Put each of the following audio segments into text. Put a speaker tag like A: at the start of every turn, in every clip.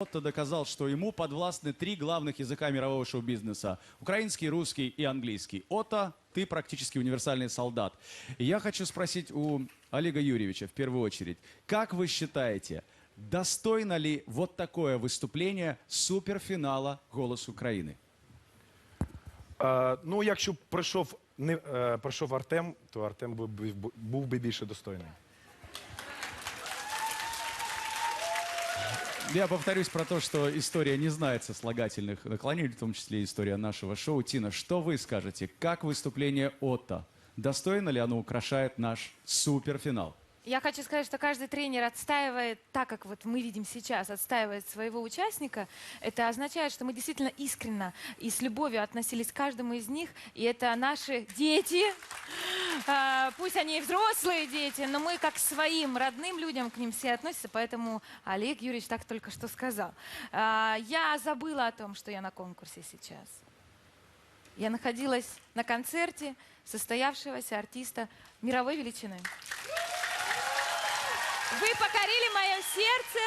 A: Отто доказал, что ему подвластны три главных языка мирового шоу-бизнеса. Украинский, русский и английский. Отто, ты практически универсальный солдат. И я хочу спросить у Олега Юрьевича в первую очередь. Как вы считаете, достойно ли вот такое выступление суперфинала «Голос Украины»?
B: Е, ну, якщо б пройшов, не, е, пройшов Артем, то Артем був, би- був би більше достойний.
A: Я повторюсь про то, что история не знает сослагательных наклонений, в том числе история нашего шоу. Тина, что вы скажете? Как выступление Отто? Достойно ли оно украшает наш суперфинал?
C: Я хочу сказать, что каждый тренер отстаивает, так как вот мы видим сейчас, отстаивает своего участника. Это означает, что мы действительно искренно и с любовью относились к каждому из них. И это наши дети. А, Пусть они и взрослые дети, но мы как своим родным людям к ним все относятся. Поэтому Олег Юрьевич так только что сказал. А, Я забыла о том, что я на конкурсе сейчас. Я находилась на концерте состоявшегося артиста мировой величины. Вы покорили мое сердце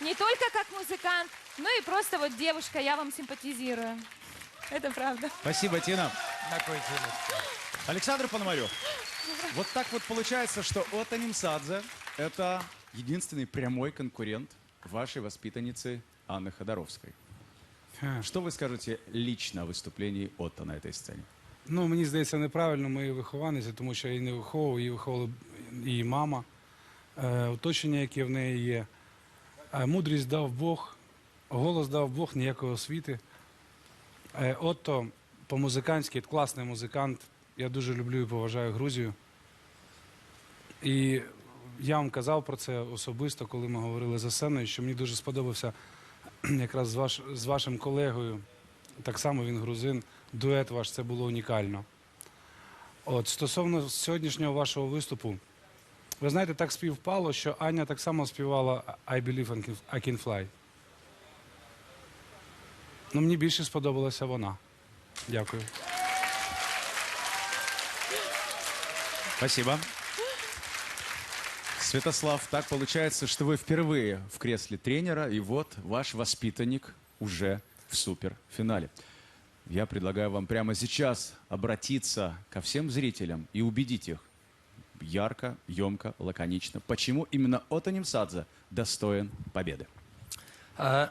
C: не только как музыкант, но и просто вот девушка, я вам симпатизирую. Это правда.
A: Спасибо, Тина. Александр Пономарев. Вот так вот получается, что Отто Немсадзе – это единственный прямой конкурент вашей воспитанницы Анны Ходоровской. Что вы скажете лично о выступлении Отто на этой сцене?
D: Ну, мені здається, неправильно мої вихованці, тому що я її не виховував, її виховувала її мама, е, оточення, яке в неї є. Е, мудрість дав Бог, голос дав Бог, ніякої освіти. Е, Отто по-музиканськи, класний музикант. Я дуже люблю і поважаю Грузію. І я вам казав про це особисто, коли ми говорили за сценою, що мені дуже сподобався якраз з, ваш, з вашим колегою. Так само він грузин. Дует ваш це було унікально. От стосовно сьогоднішнього вашого виступу, ви знаєте, так співпало, що Аня так само співала I Believe I Can Fly. Ну, мені більше сподобалася вона. Дякую.
A: Спасибо. Святослав, так получается, что вы впервые в кресле тренера, и вот ваш воспитанник уже в суперфинале. Я предлагаю вам прямо сейчас обратиться ко всем зрителям и убедить их ярко, емко, лаконично, почему именно Отто Немсадзе достоин победы.
E: Е,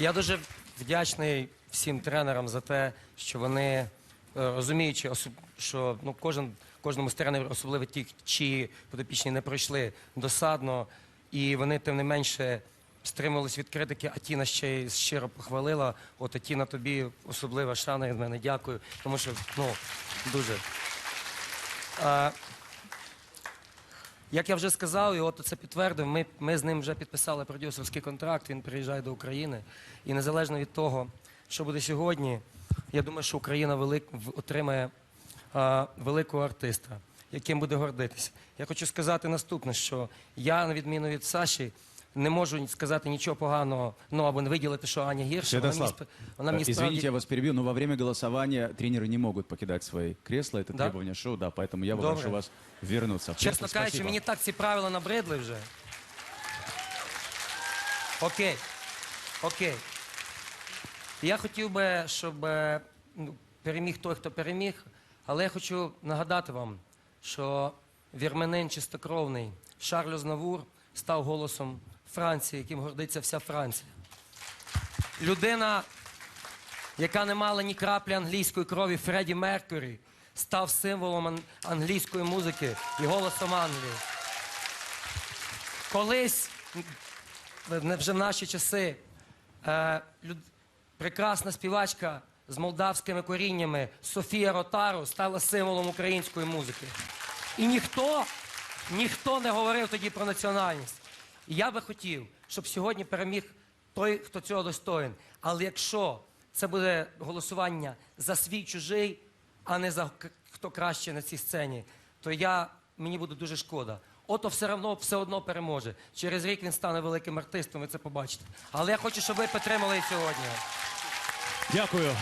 E: Я дуже вдячний всім тренерам за те, що вони, е, розуміючи, що ну, кожен, кожному з тренерів, особливо ті, чиї подопічні не пройшли досадно, і вони тим не менше стримувались від критики, а Тіна ще й щиро похвалила. От Тіна, тобі особлива шана від мене. Дякую. Тому що ну, дуже. Е, як я вже сказав, і от це підтвердив, ми, ми з ним вже підписали продюсерський контракт, він приїжджає до України. І незалежно від того, що буде сьогодні, я думаю, що Україна велик, отримає а, великого артиста, яким буде гордитися. Я хочу сказати наступне, що я, на відміну від Саші, не можу сказати нічого поганого, ну або не виділити, що Аня гірша. Вона мені,
A: Святослав,
E: сп- вона мені
A: э, извините,
E: справді...
A: я вас перебью, но во время голосования тренеры не могут покидать свои кресла, это
E: Да?
A: требование шоу, да, поэтому я
E: Добре.
A: попрошу вас вернуться. в
E: Чесно
A: кресло.
E: кажучи,
A: Спасибо.
E: мені так ці правила набридли вже. Окей. Окей. Я хотів би, щоб е, ну, переміг той, хто переміг, але я хочу нагадати вам, що вірменин чистокровний Шарль Ознавур став голосом Франції, яким гордиться вся Франція. Людина, яка не мала ні краплі англійської крові Фредді Меркурі, став символом англійської музики і голосом Англії. Колись, вже в наші часи, е, прекрасна співачка з молдавськими коріннями Софія Ротару стала символом української музики. І ніхто, ніхто не говорив тоді про національність. І я би хотів, щоб сьогодні переміг той, хто цього достоїн. Але якщо це буде голосування за свій чужий, а не за хто краще на цій сцені, то я, мені буде дуже шкода. Ото все одно, все одно переможе. Через рік він стане великим артистом, ви це побачите. Але я хочу, щоб ви підтримали сьогодні.
A: Дякую.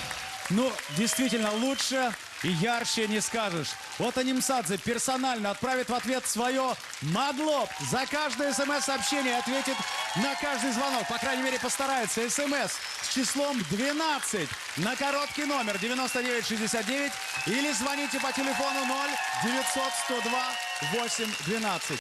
A: Ну, действительно, лучше и ярче не скажешь. Вот Анимсадзе персонально отправит в ответ свое «Мадлоб». За каждое смс-сообщение ответит на каждый звонок. По крайней мере, постарается. СМС с числом 12 на короткий номер 9969 или звоните по телефону 0 900 102 812.